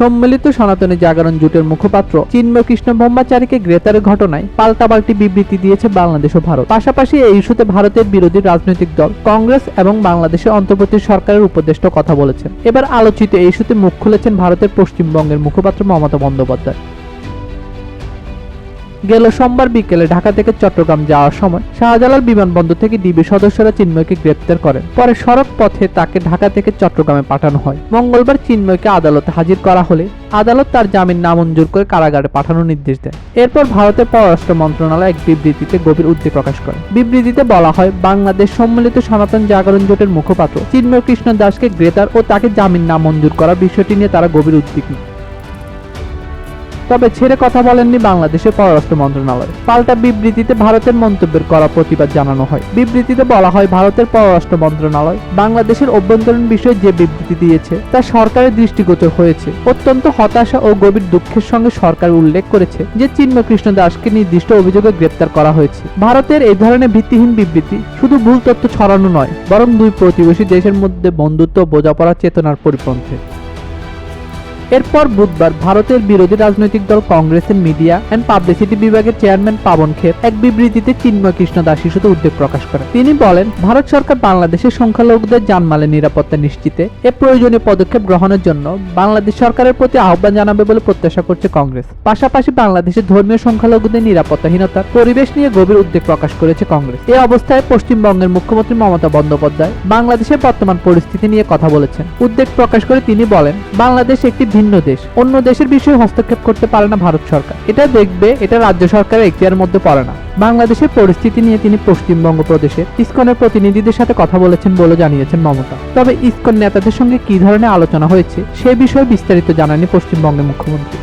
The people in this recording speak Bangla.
সম্মিলিত সনাতনী জাগরণ জোটের মুখপাত্র চিন্ময় কৃষ্ণ ব্রহ্মচারীকে গ্রেতারের ঘটনায় পাল্টাপাল্টি বিবৃতি দিয়েছে বাংলাদেশ ও ভারত। পাশাপাশি এই ইস্যুতে ভারতের বিরোধী রাজনৈতিক দল কংগ্রেস এবং বাংলাদেশের অন্তর্বর্তী সরকারের উপদেষ্টা কথা বলেছেন। এবার আলোচিত এই ইস্যুতে মুখ খুলেছেন ভারতের পশ্চিমবঙ্গের মুখপাত্র মমতা বন্দ্যোপাধ্যায়। গেল সোমবার বিকেলে ঢাকা থেকে চট্টগ্রাম যাওয়ার সময় শাহজালাল বিমানবন্দর থেকে ডিবি সদস্যরা চিন্ময়কে গ্রেপ্তার করেন। পরে সড়ক পথে তাকে ঢাকা থেকে চট্টগ্রামে পাঠানো হয়। মঙ্গলবার চিন্ময়কে আদালতে হাজির করা হলে আদালত তার জামিন নামঞ্জুর করে কারাগারে পাঠানোর নির্দেশ দেয়। এরপর ভারতের পররাষ্ট্র মন্ত্রণালয় এক বিবৃতিতে গভীর উদ্বেগ প্রকাশ করে। বিবৃতিতে বলা হয়, বাংলাদেশ সম্মিলিত সনাতন জাগরণ জোটের মুখপাত্র চিন্ময় কৃষ্ণ দাসকে গ্রেতার ও তাকে জামিন নামঞ্জুর করার বিষয়টি নিয়ে তারা গভীর উদ্বিগ্ন। তবে ছেড়ে কথা বলেননি বাংলাদেশের পররাষ্ট্র মন্ত্রণালয়। পাল্টা বিবৃতিতে ভারতের মন্তব্যের করা প্রতিবাদ জানানো হয়। বিবৃতিতে বলা হয়, ভারতের পররাষ্ট্র মন্ত্রণালয় বাংলাদেশের অভ্যন্তরীণ বিষয়ে যে বিবৃতি দিয়েছে, তা সরকারের দৃষ্টিগোচর হয়েছে। অত্যন্ত হতাশা ও গভীর দুঃখের সঙ্গে সরকার উল্লেখ করেছে যে চিন্ময় কৃষ্ণ দাসকে নির্দিষ্ট অভিযোগে গ্রেপ্তার করা হয়েছে। ভারতের এই ধরনের ভিত্তিহীন বিবৃতি শুধু ভুল তথ্য ছড়ানো নয়, বরং দুই প্রতিবেশী দেশের মধ্যে বন্ধুত্ব ও বোঝাপড়া চেতনার পরিপন্থী। এরপর বুধবার ভারতের বিরোধী রাজনৈতিক দল কংগ্রেসের মিডিয়া অ্যান্ড পাবলিসিটি বিভাগের চেয়ারম্যান পাবন খের এক বিবৃতিতে চিন্ময় কৃষ্ণ দাস ইস্যুতে উদ্বেগ প্রকাশ করেন। তিনি বলেন, ভারত সরকার বাংলাদেশের সংখ্যালঘুদের জানমালের নিরাপত্তা নিশ্চিতে এ প্রয়োজনীয় পদক্ষেপ গ্রহণের জন্য বাংলাদেশ সরকারের প্রতি আহ্বান জানাবে বলে প্রত্যাশা করছে কংগ্রেস। পাশাপাশি বাংলাদেশের ধর্মীয় সংখ্যালঘুদের নিরাপত্তাহীনতার পরিবেশ নিয়ে গভীর উদ্বেগ প্রকাশ করেছে কংগ্রেস। এই অবস্থায় পশ্চিমবঙ্গের মুখ্যমন্ত্রী মমতা বন্দ্যোপাধ্যায় বাংলাদেশের বর্তমান পরিস্থিতি নিয়ে কথা বলেছেন। উদ্বেগ প্রকাশ করে তিনি বলেন, বাংলাদেশ একটি ভিন্ন দেশ। অন্য দেশের বিষয়ে হস্তক্ষেপ করতে পারে না ভারত সরকার। এটা দেখবে, এটা রাজ্য সরকারের এখতিয়ার মধ্যে পড়ে না। বাংলাদেশের পরিস্থিতি নিয়ে তিনি পশ্চিমবঙ্গ প্রদেশে ইস্কনের প্রতিনিধিদের সাথে কথা বলেছেন বলে জানিয়েছেন মমতা। তবে ইস্কন নেতাদের সঙ্গে কি ধরনের আলোচনা হয়েছে, সে বিষয়ে বিস্তারিত জানাননি পশ্চিমবঙ্গের মুখ্যমন্ত্রী।